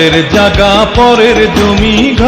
পরের জাগা পরের জমি ঘর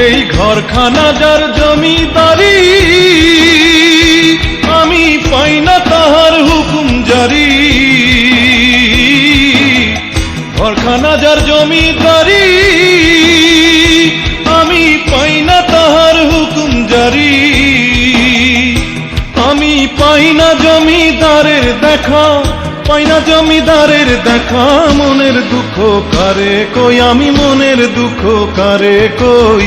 সেই ঘরখানা যার জমিদারি, আমি পাই না তাহার হুকুম জারি। ঘরখানা যার জমিদারি, আমি পাই না তাহার হুকুম জারি। আমি পাই না জমিদারের দেখা, পাই না জমিদারের দেখা, মনের দুঃখ কারে কই? আমি মনের দুঃখ কারে কই?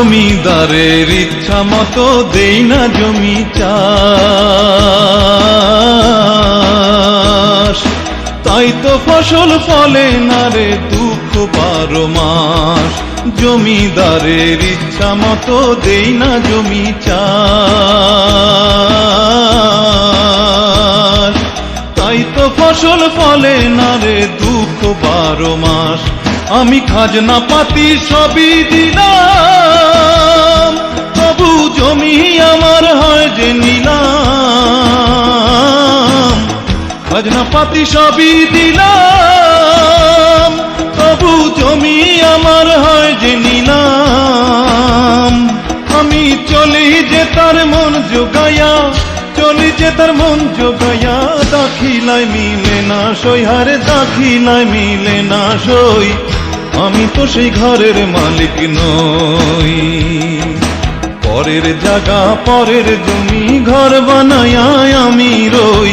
জমিদারের ইচ্ছা মতো দেই না জমি চাষ। তাই তো ফসল ফলে না রে দুঃখ বারো মাস। জমিদারের ইচ্ছা মতো দেই না জমি চাষ। তাই তো ফসল ফলে না রে দুঃখ বারো মাস। আমি খাজনা পাতি সবই দিলাম। খাজনা পাতি সবই দিলাম। তবু জমি আমার হয় যে নিলাম। আমি চলি যে তার মন জোগায়া, চলি যে তার মন জোগায়া, দাখিলায় মিলে না সই, হারে দাখিলায় মিলে না সই। আমি তো সেই ঘরের মালিক নই। পরের জায়গা, পরের জমি, ঘর বানায় আমি রই।